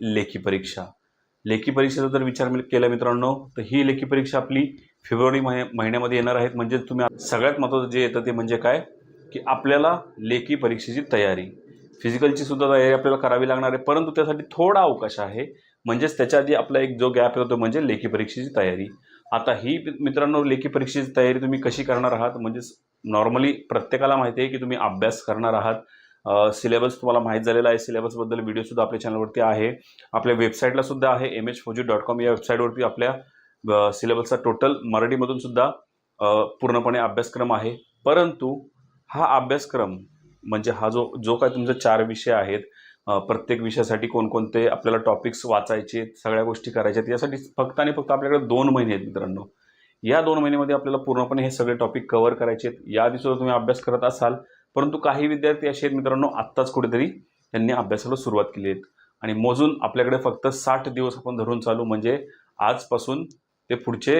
लेखी परीक्षा. लेखी परीक्षेचा जर विचार केला मित्रांनो तर ही लेखी परीक्षा आपली फेब्रुवारी महि महिन्यामध्ये येणार आहेत. म्हणजे तुम्ही सगळ्यात महत्त्वाचं जे येतं ते म्हणजे काय? की आपल्याला लेखी परीक्षेची तयारी. फिजिकलची सुद्धा तयारी आपल्याला करावी लागणार आहे. परंतु त्यासाठी थोडा अवकाश आहे. म्हणजेच त्याच्या आधी आपला एक जो गॅप येतो म्हणजे लेखी परीक्षेची तयारी. आता ही मित्रांनो लेखी परीक्षेची तयारी तुम्ही कशी करणार आहात? म्हणजेच नॉर्मली प्रत्येकाला माहिती आहे की तुम्ही अभ्यास करणार आहात. सिलेबस तुम्हाला माहीत झालेला आहे. सिलेबसबद्दल व्हिडिओसुद्धा आपल्या चॅनलवरती आहे. आपल्या वेबसाईटला सुद्धा आहे. M H fauji dot com या वेबसाईटवरती आपल्या सिलेबसचा टोटल मराठीमधून सुद्धा पूर्णपणे अभ्यासक्रम आहे. परंतु हा अभ्यासक्रम म्हणजे हा जो जो काय तुमचे चार विषय आहेत प्रत्येक विषयासाठी कोणकोणते आपल्याला टॉपिक्स वाचायचे सगळ्या गोष्टी करायच्या आहेत यासाठी फक्त आणि फक्त आपल्याकडे दोन महिने आहेत मित्रांनो. या दोन महिन्यामध्ये आपल्याला पूर्णपणे हे सगळे टॉपिक कव्हर करायचे आहेत. याआधी सुद्धा तुम्ही अभ्यास करत असाल परंतु काही विद्यार्थी असे आहेत मित्रांनो आत्ताच कुठेतरी त्यांनी अभ्यासाला सुरुवात केली आहे आणि मोजून आपल्याकडे फक्त साठ दिवस आपण धरून चालू म्हणजे आजपासून ते पुढचे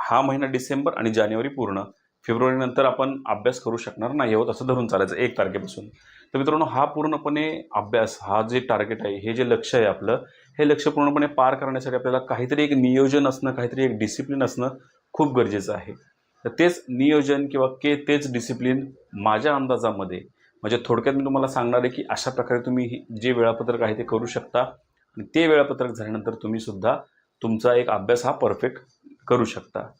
हा महिना डिसेंबर आणि जानेवारी पूर्ण. फेब्रुवारीनंतर आपण अभ्यास करू शकणार नाही आहोत असं धरून चालायचं एक तारखेपासून. तर मित्रांनो हा पूर्णपणे अभ्यास हा जे टार्गेट आहे हे जे लक्ष आहे आपलं हे लक्ष पूर्णपणे पार करण्यासाठी आपल्याला काहीतरी एक नियोजन असणं काहीतरी एक डिसिप्लिन असणं खूप गरजेचं आहे. तर तेच नियोजन किंवा के तेच डिसिप्लिन माझ्या अंदाजामध्ये म्हणजे थोडक्यात मी तुम्हाला सांगणार आहे की अशा प्रकारे तुम्ही ही- जे वेळापत्रक आहे ते करू शकता आणि ते वेळापत्रक झाल्यानंतर तुम्हीसुद्धा तुमचा एक अभ्यास हा परफेक्ट करू शकता.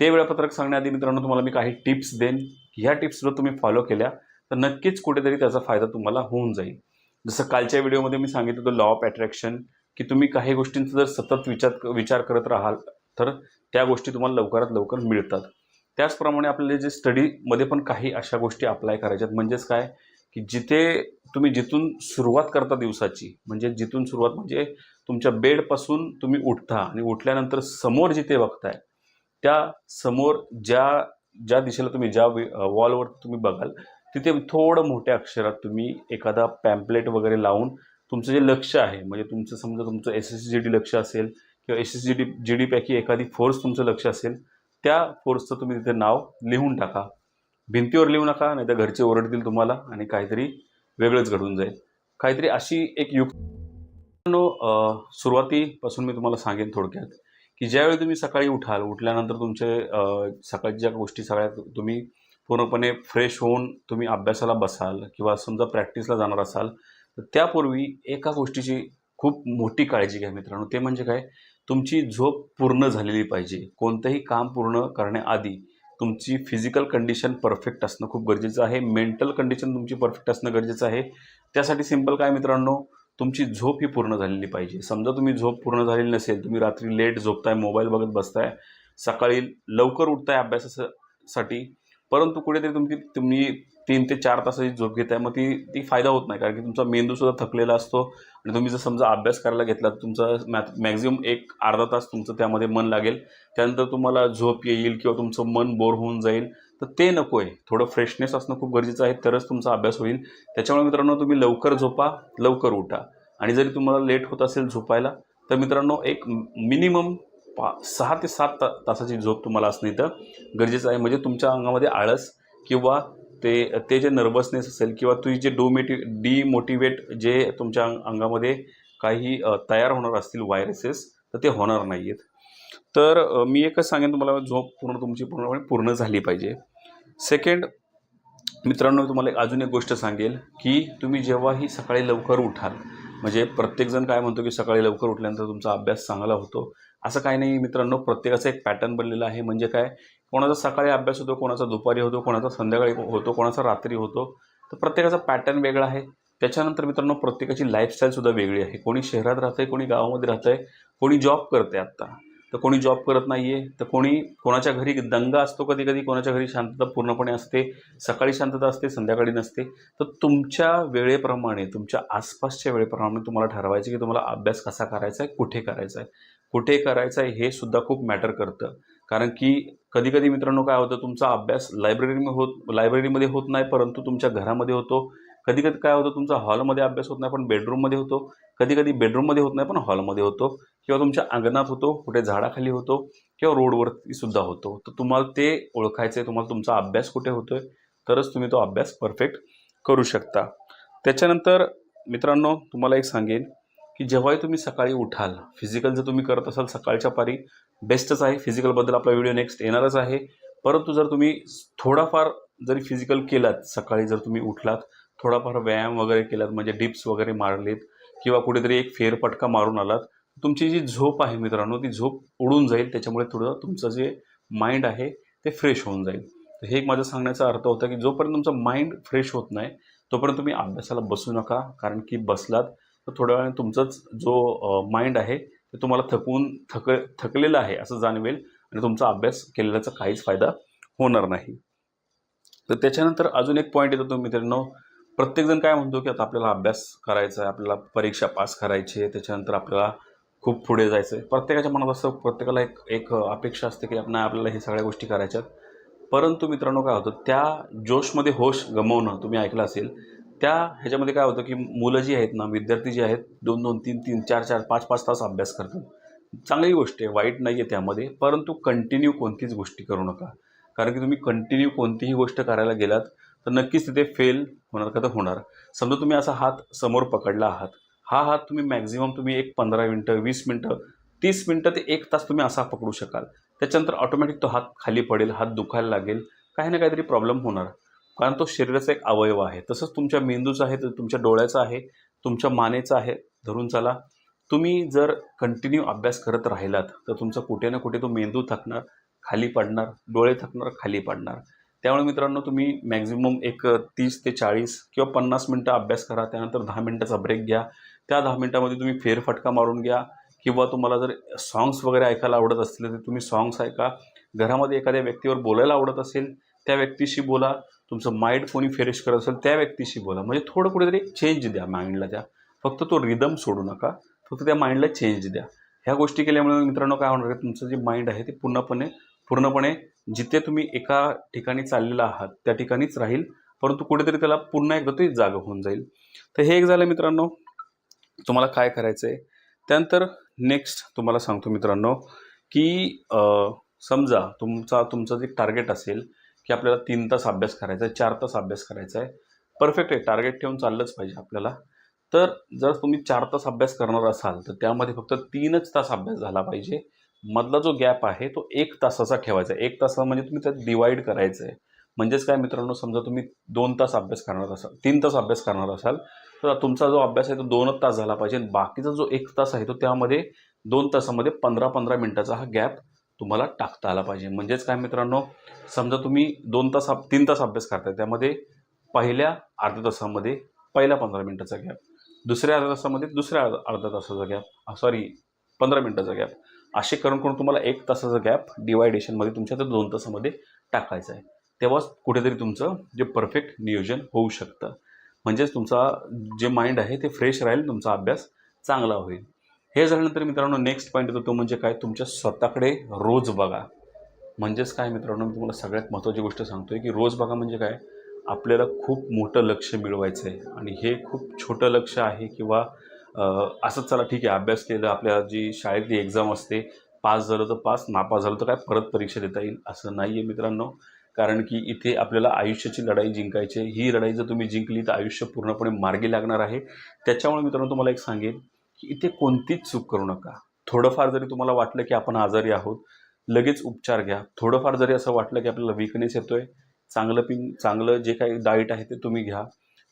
ते वेळापत्रक सांगण्याआधी मित्रांनो तुम्हाला मी काही टिप्स देईन. ह्या टिप्स जर तुम्ही फॉलो केल्या तर नक्कीच कुठेतरी त्याचा फायदा तुम्हाला होऊन जाईल. जसं कालच्या व्हिडिओमध्ये मी सांगितलं होतं लॉ ऑफ अट्रॅक्शन की तुम्ही काही गोष्टींचा जर सतत विचार विचार करत राहाल तर त्या गोष्टी तुम्हाला लवकरात लवकर मिळतात. त्याचप्रमाणे आपल्याला जे स्टडीमध्ये पण काही अशा गोष्टी अप्लाय करायच्यात. म्हणजेच काय? की जिथे तुम्ही जिथून सुरुवात करता दिवसाची म्हणजे जिथून सुरुवात म्हणजे तुमच्या बेडपासून तुम्ही उठता आणि उठल्यानंतर समोर जिथे बघताय त्या समोर ज्या ज्या दिशेला तुम्ही ज्या वॉलवर तुम्ही बघाल तिथे थोडं मोठ्या अक्षरात तुम्ही एखादा पॅम्पलेट वगैरे लावून तुमचं जे लक्ष आहे म्हणजे तुमचं समजा तुमचं एस एस जी डी लक्ष असेल किंवा S S G D G डीपैकी एखादी फोर्स तुमचं लक्ष असेल त्या फोर्सचं तुम्ही तिथे नाव लिहून टाका. भिंतीवर लिहू नका नाही तर घरचे ओरडतील तुम्हाला आणि काहीतरी वेगळंच घडून जाईल. काहीतरी अशी एक युक्त सुरुवातीपासून मी तुम्हाला सांगेन थोडक्यात की ज्यावेळी तुम्ही सकाळी उठाल उठल्यानंतर तुमचे अ, सकाळच्या गोष्टी सगळ्या तुम्ही पूर्णपणे फ्रेश होऊन तुम्ही अभ्यासाला बसाल किंवा समजा प्रॅक्टिसला जाणार असाल तर त्यापूर्वी एका गोष्टीची खूप मोठी काळजी घ्या मित्रांनो. ते म्हणजे काय? तुमची झोप पूर्ण झालेली पाहिजे. कोणतंही काम पूर्ण करण्याआधी तुमची फिजिकल कंडिशन परफेक्ट असणं खूप गरजेचं आहे. मेंटल कंडिशन तुमची परफेक्ट असणं गरजेचं आहे. त्यासाठी सिंपल काय मित्रांनो? तुमची झोप ही पूर्ण झालेली पाहिजे. समजा तुम्ही झोप पूर्ण झालेली नसेल तुम्ही रात्री लेट झोपताय मोबाईल बघत बसताय सकाळी लवकर उठताय अभ्यासासाठी परंतु कुठेतरी तुमची तुम्ही तीन ते चार तासाची झोप घेत आहे मग ती ती फायदा होत नाही कारण की तुमचा मेंदूसुद्धा थकलेला असतो. आणि तुम्ही जर समजा अभ्यास करायला घेतला तर तुमचा मॅथ मॅक्झिमम एक अर्धा तास तुमचं त्यामध्ये मन लागेल. त्यानंतर तुम्हाला झोप येईल किंवा तुमचं मन बोर होऊन जाईल. तर ते नको आहे थोडं फ्रेशनेस असणं खूप गरजेचं आहे तरच तुमचा अभ्यास होईल. त्याच्यामुळे मित्रांनो तुम्ही लवकर झोपा लवकर उठा. आणि जरी तुम्हाला लेट होत असेल झोपायला तर मित्रांनो एक मिनिमम पा सहा ते सात ता तासाची झोप तुम्हाला असणे तर गरजेचं आहे. म्हणजे तुमच्या अंगामध्ये आळस किंवा ते ते जे नर्वसनेस असेल किंवा तुझी जे डोमेटि डिमोटिवेट जे तुमच्या अंगामध्ये काही तयार होणार असतील व्हायरसेस तर ते होणार नाही आहेत तर मी एकच सांगेन तुम्हाला झोप पूर्ण तुमची पूर्णपणे पूर्ण झाली पाहिजे. सेकंड मित्रांनो तुम्हाला एक अजून एक गोष्ट सांगेल की तुम्ही जेव्हाही सकाळी लवकर उठाल म्हणजे प्रत्येकजण काय म्हणतो की सकाळी लवकर उठल्यानंतर तुमचा अभ्यास चांगला होतो असं काही नाही मित्रांनो प्रत्येकाचा एक पॅटर्न बनलेला आहे. म्हणजे काय? कोणाचा सकाळी अभ्यास होतो कोणाचा दुपारी होतो कोणाचा संध्याकाळी हो-, होतो कोणाचा रात्री होतो तर प्रत्येकाचा पॅटर्न वेगळा आहे. त्याच्यानंतर मित्रांनो प्रत्येकाची लाईफस्टाईलसुद्धा वेगळी आहे. कोणी शहरात राहतं आहे कोणी गावामध्ये राहतं आहे कोणी जॉब करते आत्ता. तर कोणी जॉब करत नाही आहे तर कोणी कोणाच्या घरी दंगा असतो कधी कधी कोणाच्या घरी शांतता पूर्णपणे असते सकाळी शांतता असते संध्याकाळी नसते. तर तुमच्या वेळेप्रमाणे तुमच्या आसपासच्या वेळेप्रमाणे तुम्हाला ठरवायचं की तुम्हाला अभ्यास कसा करायचा आहे कुठे करायचा आहे. कुठे करायचं आहे हे सुद्धा खूप मॅटर करतं. कारण की कधी कधी मित्रांनो काय होतं तुमचा अभ्यास लायब्ररीमध्ये होत लायब्ररीमध्ये होत नाही परंतु तुमच्या घरामध्ये होतो. कधी कधी काय होतं तुमचा हॉलमध्ये अभ्यास होत नाही पण बेडरूममध्ये होतो. कधी कधी बेडरूममध्ये होत नाही पण हॉलमध्ये होतो. किंवा तुमच्या अंगणात होतो कुठे झाडाखाली होतो किंवा रोडवरती सुद्धा होतो. तर तुम्हाला ते ओळखायचं आहे तुम्हाला तुमचा अभ्यास कुठे होतोय तरच तुम्ही तो अभ्यास परफेक्ट करू शकता. त्याच्यानंतर मित्रांनो तुम्हाला एक सांगेन. की जेव्हाही तुम्ही सकाळी उठाल फिजिकल जर तुम्ही करत असाल सकाळच्या पारी बेस्टच आहे. फिजिकलबद्दल आपला व्हिडिओ नेक्स्ट येणारच आहे. परंतु जर तुम्ही थोडाफार जरी फिजिकल केलात सकाळी जर तुम्ही उठलात थोडाफार व्यायाम वगैरे केलात म्हणजे डिप्स वगैरे मारलेत किंवा कुठेतरी एक फेरपटका मारून आलात तुमची जी झोप आहे मित्रांनो ती झोप उडून जाईल. त्याच्यामुळे थोडं तुमचं जे माइंड आहे ते फ्रेश होऊन जाईल. तर हे एक माझं सांगण्याचा अर्थ होता की जोपर्यंत तुमचं माइंड फ्रेश होत नाही तोपर्यंत तुम्ही अभ्यासाला बसू नका. कारण की बसलात तर थोड्या वेळाने तुमचाच जो माइंड आहे ते तुम्हाला थकवून थक थकलेलं आहे असं जाणवेल आणि तुमचा अभ्यास केलेल्याचा काहीच फायदा होणार नाही. तर त्याच्यानंतर अजून एक पॉईंट येतो तुम्ही मित्रांनो. प्रत्येकजण काय म्हणतो की आता आपल्याला अभ्यास करायचा आहे आपल्याला परीक्षा पास करायची आहे त्याच्यानंतर आपल्याला खूप पुढे जायचं आहे. प्रत्येकाच्या मनात असं प्रत्येकाला एक एक अपेक्षा असते की आपण आपल्याला हे सगळ्या गोष्टी करायच्यात. परंतु मित्रांनो काय होतं त्या जोशमध्ये होश गमवणं तुम्ही ऐकलं असेल त्या ह्याच्यामध्ये काय होतं की मुलं जी आहेत ना विद्यार्थी जे आहेत दोन दोन तीन तीन चार चार पाच पाच तास अभ्यास करतात. चांगली गोष्ट आहे वाईट नाही आहे त्यामध्ये परंतु कंटिन्यू कोणतीच गोष्टी करू नका. कारण की तुम्ही कंटिन्यू कोणतीही गोष्ट करायला गेलात तर नक्कीच तिथे फेल होणार का तर होणार. समजा तुम्ही असा हात समोर पकडला आहात हा हात तुम्ही मॅक्झिमम तुम्ही एक पंधरा मिनटं वीस मिनटं तीस मिनटं ते एक तास तुम्ही असा पकडू शकाल. त्याच्यानंतर ऑटोमॅटिक तो हात खाली पडेल हात दुखायला लागेल काही ना काहीतरी प्रॉब्लेम होणार. कारण तो शरीराचा एक अवयव आहे. तसंच तुमच्या मेंदूचा आहे तर तुमच्या डोळ्याचा आहे तुमच्या मानेचा आहे. धरून चला. तुम्ही जर कंटिन्यू अभ्यास करत राहिलात तर तुमचा कुठे ना कुठे तो मेंदू थकणार खाली पडणार डोळे थकणार खाली पडणार. त्यामुळे मित्रांनो तुम्ही मॅक्झिमम एक तीस ते चाळीस किंवा पन्नास मिनटं अभ्यास करा त्यानंतर दहा मिनटाचा ब्रेक घ्या. त्या दहा मिनटामध्ये तुम्ही फेरफटका मारून घ्या किंवा तुम्हाला जर सॉंग्स वगैरे ऐकायला आवडत असतील तर तुम्ही सॉंग्स ऐका. घरामध्ये एखाद्या व्यक्तीवर बोलायला आवडत असेल त्या व्यक्तीशी बोला. तुमचं माइंड कोणी फ्रेश करत असेल त्या व्यक्तीशी बोला. म्हणजे थोडं कुठेतरी चेंज द्या माइंडला द्या फक्त तो रिदम सोडू नका. फक्त त्या माइंडला चेंज द्या. ह्या गोष्टी केल्यामुळे मित्रांनो काय होणार आहे तुमचं जे माइंड आहे ते पूर्णपणे पूर्णपणे जिथे तुम्ही एका ठिकाणी चाललेला आहात त्या ठिकाणीच राहील. परंतु कुठेतरी त्याला पुन्हा एकदा ते जागं होऊन जाईल. तर हे एक झालं मित्रांनो. तुम्हाला काय करायचं आहे? त्यानंतर नेक्स्ट तुम्हाला सांगतो मित्रांनो की समजा तुमचा तुमचं जे टार्गेट असेल की आपल्याला तीन तास अभ्यास करायचा आहे चार तास अभ्यास करायचा आहे. परफेक्ट आहे टार्गेट ठेवून चाललंच पाहिजे आपल्याला. तर जर तुम्ही चार तास अभ्यास करणार असाल तर त्यामध्ये फक्त तीनच तास अभ्यास झाला पाहिजे. मधला जो गॅप आहे तो एक तासाचा ठेवायचा आहे. एक तासा म्हणजे तुम्ही त्यात डिवाईड करायचं आहे. म्हणजेच काय मित्रांनो समजा तुम्ही दोन तास अभ्यास करणार असाल तीन तास अभ्यास करणार असाल तर तुमचा जो अभ्यास आहे तो दोनच तास झाला पाहिजे. आणि बाकीचा जो एक तास आहे तो त्यामध्ये दोन तासामध्ये पंधरा पंधरा मिनटाचा हा गॅप तुम्हाला टाकता आला पाहिजे. म्हणजेच काय मित्रांनो समजा तुम्ही दोन तास तीन तास अभ्यास करताय त्यामध्ये पहिल्या अर्ध्या तासामध्ये पहिल्या पंधरा मिनटाचा गॅप दुसऱ्या अर्ध्या तासामध्ये दुसऱ्या अर्धा अर्धा तासाचा गॅप सॉरी पंधरा मिनटाचा गॅप असे करून करून तुम्हाला एक तासाचा गॅप डिवायडेशनमध्ये तुमच्या त्या दोन तासामध्ये टाकायचा आहे. तेव्हाच कुठेतरी तुमचं जे परफेक्ट नियोजन होऊ शकतं. म्हणजेच तुमचा जे माइंड आहे ते फ्रेश राहील तुमचा अभ्यास चांगला होईल. हे झाल्यानंतर मित्रांनो नेक्स्ट पॉईंट येतो तो म्हणजे काय? तुमच्या स्वतःकडे रोज बघा. म्हणजेच काय मित्रांनो? मी तुम्हाला सगळ्यात महत्त्वाची गोष्ट सांगतोय की रोज बघा म्हणजे काय? आपल्याला खूप मोठं लक्ष मिळवायचं आहे आणि हे खूप छोटं लक्ष आहे किंवा असंच चला ठीक आहे अभ्यास केलं आपल्या जी शाळेतली एक्झाम असते पास झालं तर पास नापास झालं तर काय? परत परीक्षा देता येईल असं नाही आहे मित्रांनो. कारण की इथे आपल्याला आयुष्याची लढाई जिंकायची आहे. ही लढाई जर तुम्ही जिंकली तर आयुष्य पूर्णपणे मार्गी लागणार आहे. त्याच्यामुळे मित्रांनो तुम्हाला एक सांगेन की इथे कोणतीच चूक करू नका. थोडंफार जरी तुम्हाला वाटलं की आपण आजारी आहोत लगेच उपचार घ्या. थोडंफार जरी असं वाटलं की आपल्याला विकनेस येतोय चांगलं पिंग चांगलं जे काही डाईट आहे ते तुम्ही घ्या.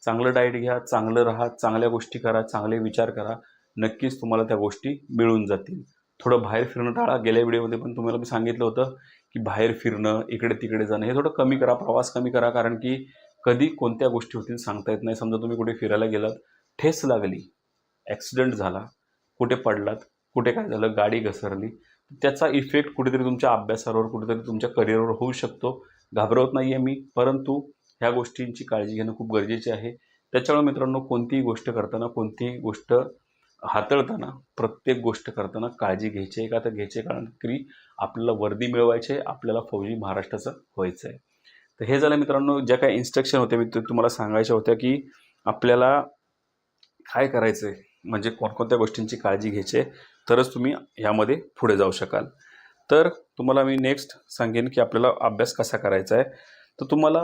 चांगलं डाईट घ्या चांगलं राहा चांगल्या गोष्टी करा चांगले विचार करा. नक्कीच तुम्हाला त्या गोष्टी मिळून जातील. थोडं बाहेर फिरणं टाळा. गेल्या व्हिडिओमध्ये पण तुम्हाला मी सांगितलं होतं की बाहेर फिरणं इकडे तिकडे जाणं हे थोडं कमी करा प्रवास कमी करा कारण की कधी कोणत्या गोष्टी होतील सांगता येत नाही. समजा तुम्ही कुठे फिरायला गेलात ठेस लागली. ॲक्सिडेंट झाला कुठे पडलात कुठे काय झालं गाडी घसरली त्याचा इफेक्ट कुठेतरी तुमच्या अभ्यासावर कुठेतरी तुमच्या करिअरवर होऊ शकतो. घाबरवत नाही आहे मी परंतु ह्या गोष्टींची काळजी घेणं खूप गरजेचे आहे. त्याच्यामुळे मित्रांनो कोणतीही गोष्ट करताना कोणतीही गोष्ट हाताळताना प्रत्येक गोष्ट करताना काळजी घ्यायची आहे का? तर घ्यायची कारण की आपल्याला वर्दी मिळवायची आहे आपल्याला फौजी महाराष्ट्राचं व्हायचं आहे. तर हे झालं मित्रांनो ज्या काही इन्स्ट्रक्शन होत्या मी तुम्हाला सांगायच्या होत्या की आपल्याला काय करायचं आहे म्हणजे कोणकोणत्या गोष्टींची काळजी घ्यायची आहे तरच तुम्ही यामध्ये पुढे जाऊ शकाल. तर तुम्हाला मी नेक्स्ट सांगेन की आपल्याला अभ्यास कसा करायचा आहे. तर तुम्हाला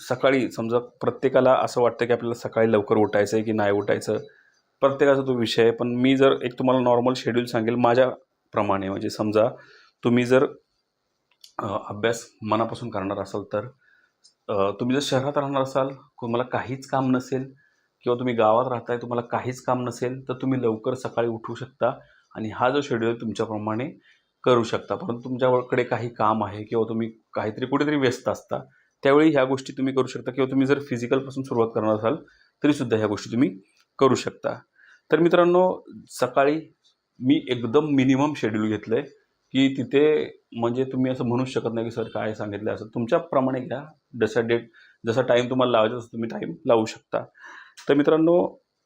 सकाळी समजा प्रत्येकाला असं वाटतं की आपल्याला सकाळी लवकर उठायचं आहे की नाही उठायचं. प्रत्येकाचा तो विषय आहे पण मी जर एक तुम्हाला नॉर्मल शेड्यूल सांगेल माझ्याप्रमाणे म्हणजे समजा तुम्ही जर अभ्यास मनापासून करणार असाल तर तुम्ही जर शहरात राहणार असाल तुम्हाला काहीच काम नसेल किंवा तुम्ही गावात राहताय तुम्हाला काहीच काम नसेल तर तुम्ही लवकर सकाळी उठू शकता आणि हा जो शेड्यूल आहे तुमच्याप्रमाणे करू शकता. परंतु तुमच्याकडे काही काम आहे किंवा तुम्ही काहीतरी कुठेतरी व्यस्त असता त्यावेळी ह्या गोष्टी तुम्ही करू शकता किंवा तुम्ही जर फिजिकलपासून सुरुवात करणार असाल तरीसुद्धा ह्या गोष्टी तुम्ही करू शकता. तर मित्रांनो सकाळी मी एकदम मिनिमम शेड्यूल घेतलं आहे की तिथे म्हणजे तुम्ही असं म्हणूच शकत नाही की सर काय सांगितलं असं. तुमच्याप्रमाणे घ्या. जसा डेट जसा टाईम तुम्हाला लावायचा तसं तुम्ही टाईम लावू शकता. तर मित्रांनो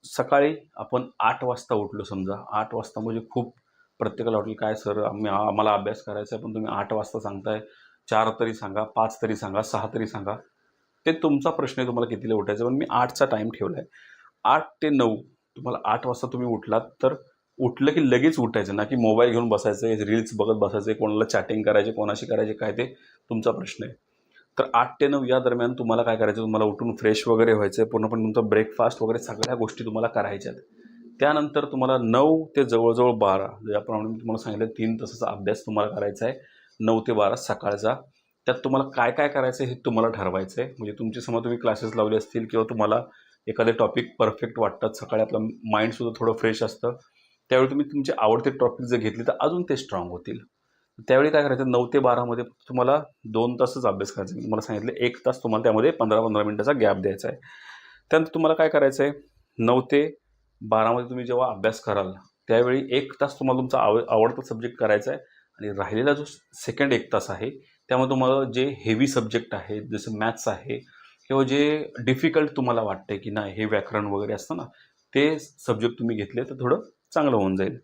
सकाळी आपण आठ वाजता उठलो समजा. आठ वाजता म्हणजे खूप प्रत्येकाला वाटेल काय सर आम्ही आम्हाला अभ्यास करायचा आहे पण तुम्ही आठ वाजता सांगताय. चार तरी सांगा पाच तरी सांगा सहा तरी सांगा. ते तुमचा प्रश्न आहे तुम्हाला कितीला उठायचं पण मी आठचा टाईम ठेवला आहे आठ ते नऊ तुम्हाला आठ वाजता तुम्ही उठलात तर उठलं की लगेच उठायचं ना की मोबाईल घेऊन बसायचं रील्स बघत बसायचे कोणाला चॅटिंग करायचे कोणाशी करायचे काय ते तुमचा प्रश्न आहे. तर आठ ते नऊ या दरम्यान तुम्हाला काय करायचं? तुम्हाला उठून फ्रेश वगैरे व्हायचं आहे पूर्णपणे तुमचं ब्रेकफास्ट वगैरे सगळ्या गोष्टी तुम्हाला करायच्या आहेत. त्यानंतर तुम्हाला नऊ ते जवळजवळ बारा ज्याप्रमाणे मी तुम्हाला सांगितलं तीन तासाचा अभ्यास तुम्हाला करायचा आहे. नऊ ते बारा सकाळचा. त्यात तुम्हाला काय काय करायचं आहे हे तुम्हाला ठरवायचं आहे. म्हणजे तुमचे समजा तुम्ही क्लासेस लावले असतील किंवा तुम्हाला एखादे टॉपिक परफेक्ट वाटतात सकाळी आपलं माइंडसुद्धा थोडं फ्रेश असतं. त्यावेळी तुम्ही तुमचे आवडते टॉपिक जर घेतले तर अजून ते स्ट्रॉंग होतील. त्यावेळी काय करायचं नऊ ते बारामध्ये तुम्हाला दोन तासच अभ्यास करायचा आहे. मी तुम्हाला सांगितलं एक तास तुम्हाला त्यामध्ये पंधरा पंधरा मिनटाचा गॅप द्यायचा आहे त्यानंतर तुम्हाला काय करायचं आहे नऊ ते बारामध्ये तुम्ही जेव्हा अभ्यास कराल त्यावेळी एक तास तुम्हाला तुमचा आव आवडता सब्जेक्ट करायचा आहे आणि राहिलेला जो सेकंड एक तास आहे त्यामध्ये तुम्हाला जे हेवी सब्जेक्ट आहे जसं मॅथ्स आहे किंवा जे डिफिकल्ट तुम्हाला वाटते की नाही हे व्याकरण वगैरे असतं ना ते सब्जेक्ट तुम्ही घेतले तर थोडं चांगलं होऊन जाईल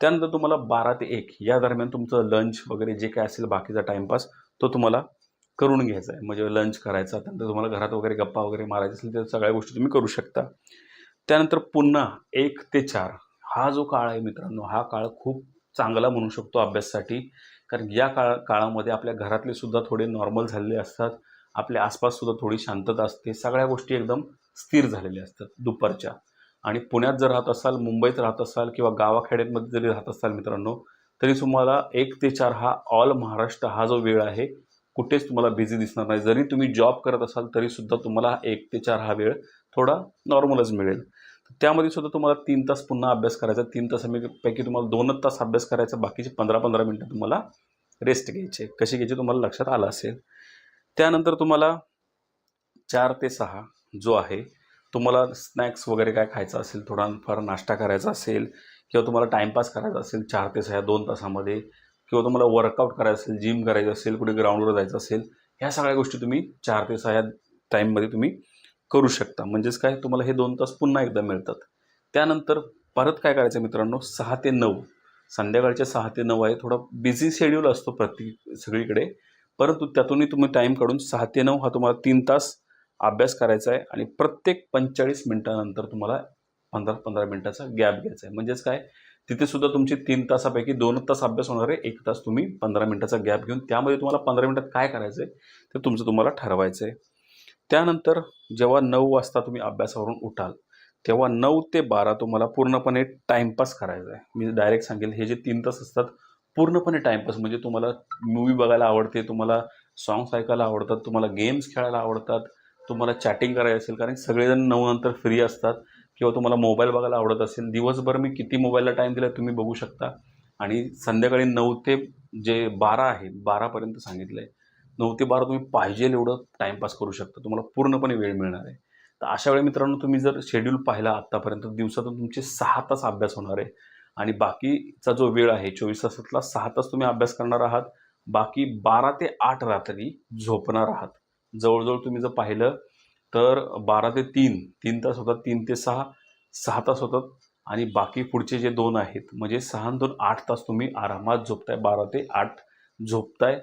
त्यानंतर तुम्हाला बारा ते एक या दरम्यान तुमचं लंच वगैरे जे काय असेल बाकीचा टाईमपास तो तुम्हाला करून घ्यायचा आहे. म्हणजे लंच करायचा त्यानंतर तुम्हाला घरात वगैरे गप्पा वगैरे मारायचे असेल तर सगळ्या गोष्टी तुम्ही करू शकता. त्यानंतर पुन्हा एक ते चार हा जो काळ आहे मित्रांनो हा काळ खूप चांगला म्हणू शकतो अभ्यासासाठी. कारण या काळ काळामध्ये आपल्या घरातले सुद्धा थोडे नॉर्मल झालेले असतात. आपल्या आसपास सुद्धा थोडी शांतता असते. सगळ्या गोष्टी एकदम स्थिर झालेल्या असतात दुपारच्या. आणि पुण्यात जर राहत असाल मुंबईत राहत असाल किंवा गावाखेड्यांमध्ये जरी राहत असाल मित्रांनो तरी तुम्हाला एक ते चार हा ऑल महाराष्ट्र हा जो वेळ आहे कुठेच तुम्हाला बिझी दिसणार नाही. जरी तुम्ही जॉब करत असाल तरीसुद्धा तुम्हाला एक ते चार हा वेळ थोडा नॉर्मलच मिळेल. त्यामध्ये सुद्धा तुम्हाला तीन तास पुन्हा अभ्यास करायचा. तीन तासापैकी तुम्हाला दोनच तास अभ्यास करायचा. बाकीचे पंधरा पंधरा मिनटं तुम्हाला रेस्ट घ्यायचे. कशी घ्यायची तुम्हाला लक्षात आलं असेल. त्यानंतर तुम्हाला चार ते सहा जो आहे तुम्हाला स्नॅक्स वगैरे काय खायचं असेल थोडाफार नाश्ता करायचा असेल किंवा तुम्हाला टाईमपास करायचा असेल चार ते सहा दोन तासामध्ये किंवा तुम्हाला वर्कआउट करायचं असेल जिम करायचं असेल कुठे ग्राउंडवर जायचं असेल ह्या सगळ्या गोष्टी तुम्ही चार ते सहा या टाईममध्ये तुम्ही करू शकता. म्हणजेच काय? तुम्हाला हे दोन तास पुन्हा एकदा मिळतात. त्यानंतर परत काय करायचं मित्रांनो? सहा ते नऊ. संध्याकाळचे सहा ते नऊ आहे. थोडा बिझी शेड्यूल असतो प्रत्येक सगळीकडे. परंतु त्यातूनही तुम्ही टाईम काढून सहा ते नऊ हा तुम्हाला तीन तास अभ्यास करायचा आहे आणि प्रत्येक पंचेचाळीस मिनटानंतर तुम्हाला पंधरा पंधरा मिनटाचा गॅप घ्यायचा आहे म्हणजेच काय? तिथे सुद्धा तुमचे तीन तासापैकी दोन तास अभ्यास होणार आहे एक तास तुम्ही पंधरा मिनटाचा गॅप घेऊन त्यामध्ये तुम्हाला पंधरा मिनटात काय करायचं आहे ते तुमचं तुम्हाला ठरवायचं आहे त्यानंतर जेव्हा नऊ वाजता तुम्ही अभ्यासावरून उठाल तेव्हा नऊ ते बारा तुम्हाला पूर्णपणे टाईमपास करायचा आहे मी डायरेक्ट सांगेल हे जे तीन तास असतात पूर्णपणे टाईमपास म्हणजे तुम्हाला मूवी बघायला आवडते तुम्हाला सॉंग्स ऐकायला आवडतात तुम्हाला गेम्स खेळायला आवडतात तुम्हाला चॅटिंग करायचं असेल कारण सगळेजण नऊ नंतर फ्री असतात किंवा तुम्हाला मोबाईल बघायला आवडत असेल. दिवसभर मी किती मोबाईलला टाईम दिला तुम्ही बघू शकता. आणि संध्याकाळी नऊ ते जे बारा आहे बारापर्यंत सांगितलं आहे नऊ ते बारा तुम्ही पाहिजे एवढं टाईमपास करू शकता. तुम्हाला पूर्णपणे वेळ मिळणार आहे. तर अशा वेळी मित्रांनो तुम्ही जर शेड्यूल पाहिला आत्तापर्यंत दिवसातून तुमचे सहा तास अभ्यास होणार आहे. आणि बाकीचा जो वेळ आहे चोवीस तासातला सहा तास तुम्ही अभ्यास करणार आहात. बाकी बारा ते आठ रात्री झोपणार आहात. जवळजवळ तुम्ही जर पाहिलं तर बारा ते तीन तीन तास होतात तीन ते सहा सहा तास होतात. आणि बाकी पुढचे जे दोन आहेत म्हणजे सहा दोन आठ तास तुम्ही आरामात झोपताय. बारा ते आठ झोपताय.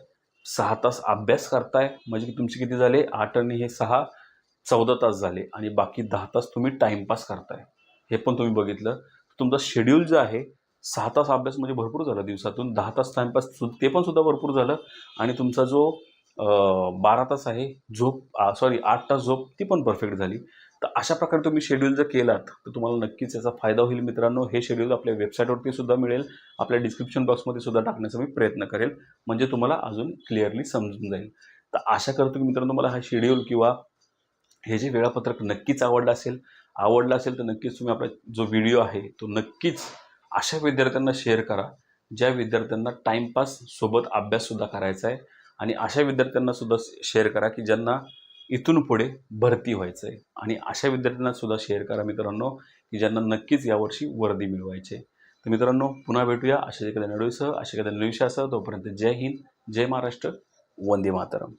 सहा तास अभ्यास करताय. म्हणजे तुमचे किती झाले? आठ आणि हे सहा चौदा तास झाले. आणि बाकी दहा तास तुम्ही टाईमपास करताय. हे पण तुम्ही बघितलं. तुमचा शेड्यूल जे आहे सहा तास अभ्यास म्हणजे भरपूर झाला दिवसातून. दहा तास टाईमपास ते पण सुद्धा भरपूर झालं. आणि तुमचा जो बारा तास आहे. झोप सॉरी आठ तास झोप ती पण परफेक्ट झाली. तर अशा प्रकारे तुम्ही शेड्यूल जर केलात तर तुम्हाला नक्कीच याचा फायदा होईल मित्रांनो. हे शेड्यूल आपल्या वेबसाईटवरती सुद्धा मिळेल. आपल्या डिस्क्रिप्शन बॉक्समध्ये सुद्धा टाकण्याचा मी प्रयत्न करेल. म्हणजे तुम्हाला अजून क्लिअरली समजून जाईल. तर आशा करतो की मित्रांनो मला हा शेड्यूल किंवा हे जे वेळापत्रक नक्कीच आवडलं असेल आवडलं असेल तर नक्कीच तुम्ही आपला जो व्हिडिओ आहे तो नक्कीच अशा विद्यार्थ्यांना शेअर करा ज्या विद्यार्थ्यांना टाईमपास सोबत अभ्याससुद्धा करायचा आहे. आणि अशा विद्यार्थ्यांना सुद्धा शेअर करा की ज्यांना इथून पुढे भरती व्हायचं आहे आणि अशा विद्यार्थ्यांना सुद्धा शेअर करा मित्रांनो की ज्यांना नक्कीच यावर्षी वर्दी मिळवायचे तर मित्रांनो पुन्हा भेटूया अशा एखाद्या नवीसह अशा एखाद्या नवीन तोपर्यंत जय हिंद जय महाराष्ट्र वंदे मातरम.